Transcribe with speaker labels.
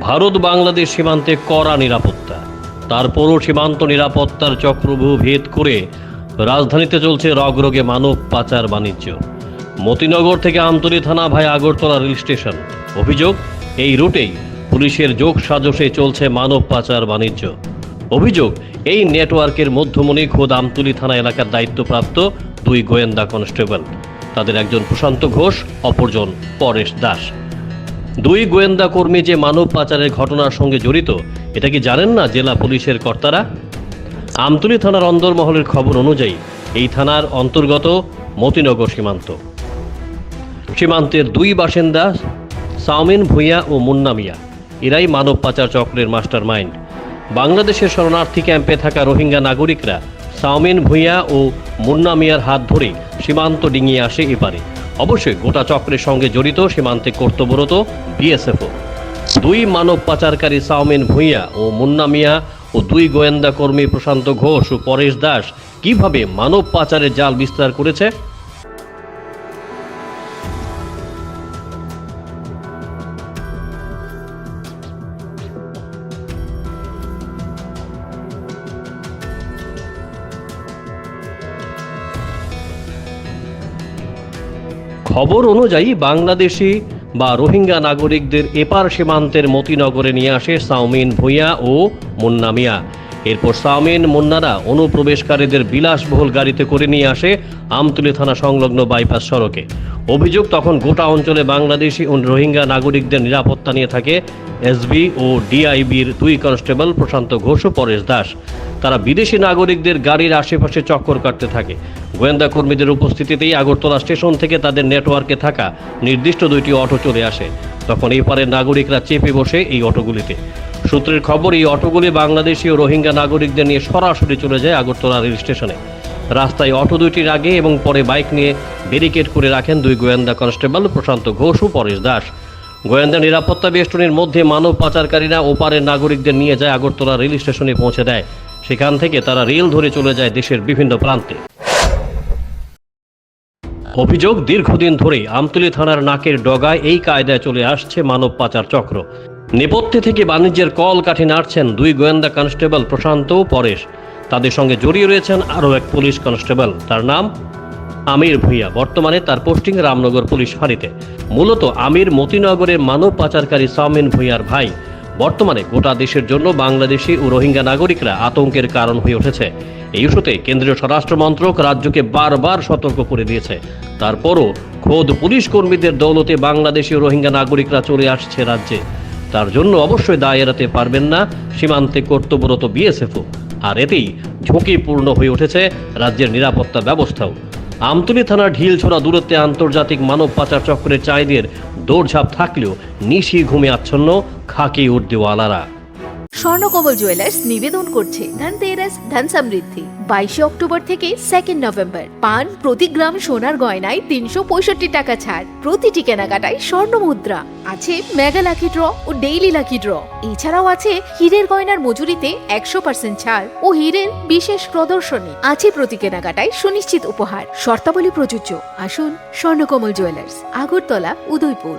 Speaker 1: ভারত বাংলাদেশ সীমান্তে কড়া নিরাপত্তা। তারপরও সীমান্ত নিরাপত্তার চক্রভূ ভেদ করে রাজধানীতে চলছে রগরগে মানব পাচার বাণিজ্য। মতিনগর থেকে আমতলী থানা ভাই আগরতলা রেল স্টেশন। অভিযোগ, এই রুটেই পুলিশের যোগ সাজসে চলছে মানব পাচার বাণিজ্য। অভিযোগ, এই নেটওয়ার্কের মধ্যমণি খোদ আমতলী থানা এলাকার দায়িত্বপ্রাপ্ত দুই গোয়েন্দা কনস্টেবল। তাদের একজন প্রশান্ত ঘোষ, অপরজন পরেশ দাস। দুই গোয়েন্দা কর্মী যে মানব পাচারের ঘটনার সঙ্গে জড়িত, এটা কি জানেন না জেলা পুলিশের কর্তারা? আমতলী থানার অন্দরমহলের খবর অনুযায়ী, এই থানার অন্তর্গত মতিনগর সীমান্ত। সীমান্তের দুই বাসিন্দা সাউমিন ভূঁইয়া ও মুন্না মিয়া, এরাই মানব পাচার চক্রের মাস্টার মাইন্ড বাংলাদেশের শরণার্থী ক্যাম্পে থাকা রোহিঙ্গা নাগরিকরা সাউমিন ভূঁইয়া ও মুন্না মিয়ার হাত ধরে সীমান্ত ডিঙিয়ে আসে এপারে। অবশ্যই গোটা চক্রের সঙ্গে জড়িত, সীমান্তে কর্তব্যরত বিএসএফও দুই মানব পাচারকারী সাউমিন ভূঁইয়া ও মুন্না মিয়া ও দুই গোয়েন্দা কর্মী প্রশান্ত ঘোষ ও পরেশ দাস কীভাবে মানব পাচারের জাল বিস্তার করেছে খবর অনুযায়ী বাংলাদেশি বা রোহিঙ্গা নাগরিকদের এপার সীমান্তের মতিনগরে নিয়ে আসে সাউমিন ভূঁইয়া ও মুন্না মিয়া। এরপর সাউমিন মুন্নারা অনুপ্রবেশকারীদের বিলাসবহুল গাড়িতে করে নিয়ে আসে আমতলী থানা সংলগ্ন বাইপাস সড়কে। অভিযোগ, তখন গোটা অঞ্চলে বাংলাদেশি ও রোহিঙ্গা নাগরিকদের নিরাপত্তা নিয়ে থাকে এসবি ও ডিআইবির দুই কনস্টেবল প্রশান্ত ঘোষ ও পরেশ দাস। তারা বিদেশি নাগরিকদের গাড়ির আশেপাশে চক্কর কাটতে থাকে। গোয়েন্দা কর্মীদের উপস্থিতিতেই আগরতলা স্টেশন থেকে তাদের নেটওয়ার্কে থাকা নির্দিষ্ট দুইটি অটো চলে আসে। তখন এই পারের নাগরিকরা চেপে বসে এই অটোগুলিতে। সূত্রের খবর, এই অটোগুলি বাংলাদেশি ও রোহিঙ্গা নাগরিকদের নিয়ে সরাসরি চলে যায় আগরতলা রেল স্টেশনে। রাস্তায় অটো দুইটির আগে এবং পরে বাইক নিয়ে ব্যারিকেড করে রাখেন দুই গোয়েন্দা কনস্টেবল প্রশান্ত ঘোষ ও পরেশ দাস। গোয়েন্দা নিরাপত্তা বেষ্টনীর মধ্যে মানব পাচারকারীরা ওপারের নাগরিকদের নিয়ে যায় আগরতলা রেল স্টেশনে পৌঁছে দেয়। সেখান থেকে তারা রেল ধরে চলে যায় দেশের বিভিন্ন প্রান্তে। অভিযোগ, দীর্ঘদিন ধরেই আমতলী থানার নাকের ডগায় এই কায়দায় চলে আসছে মানব পাচার চক্র। নেপথ্যে থেকে বাণিজ্যের কল কাঠি নাড়ছেন দুই গোয়েন্দা কনস্টেবল প্রশান্ত ও পরেশ। তাদের সঙ্গে জড়িয়ে রয়েছেন আরও এক পুলিশ কনস্টেবল। তার নাম আমির ভূঁইয়া। বর্তমানে তার পোস্টিং রামনগর পুলিশ ফাঁড়িতে। মূলত আমির মতিনগরের মানব পাচারকারী সামিন ভূঁইয়ার ভাই। বর্তমানে গোটা দেশের জন্য বাংলাদেশি ও রোহিঙ্গা নাগরিকরা আতঙ্কের কারণ হয়ে উঠেছে। এই ইস্যুতে কেন্দ্রীয় স্বরাষ্ট্র মন্ত্রক রাজ্যকে বারবার সতর্ক করে দিয়েছে। তারপরও খোদ পুলিশ কর্মীদের দৌলতে বাংলাদেশি ও রোহিঙ্গা নাগরিকরা চলে আসছে রাজ্যে। তার জন্য অবশ্যই দায় এড়াতে পারবেন না সীমান্তে কর্তব্যরত বিএসএফও। আর এতেই ঝুঁকিপূর্ণ হয়ে উঠেছে রাজ্যের নিরাপত্তা ব্যবস্থাও। আমতলী থানার ঢিলছোড়া দূরত্বে আন্তর্জাতিক মানব পাচার চক্রের চাইদের দৌড়ঝাঁপ থাকলেও নিশি ঘুমে আচ্ছন্ন, খাকি উর্দিওয়ালারা।
Speaker 2: স্বর্ণকমল জুয়েলার্স নিবেদন করছে ধনতেরাস ধন সমৃদ্ধি। বাইশে অক্টোবর থেকে সেকেন্ড নভেম্বর পান প্রতি গ্রাম সোনার গয়নায় তিনশো পঁয়ষট্টি টাকা ছাড়। প্রতিটি কেনাকাটায় স্বর্ণ মুদ্রা। আছে মেগা লাকি ড্র ও ডেইলি লাকি ড্র এছাড়াও আছে হীরের গয়নার মজুরিতে একশো পার্সেন্ট ছাড় ও হীরের বিশেষ প্রদর্শনী। আছে প্রতি কেনাকাটায় সুনিশ্চিত উপহার। শর্তাবলী প্রযোজ্য। আসুন স্বর্ণকমল জুয়েলার্স, আগরতলা, উদয়পুর।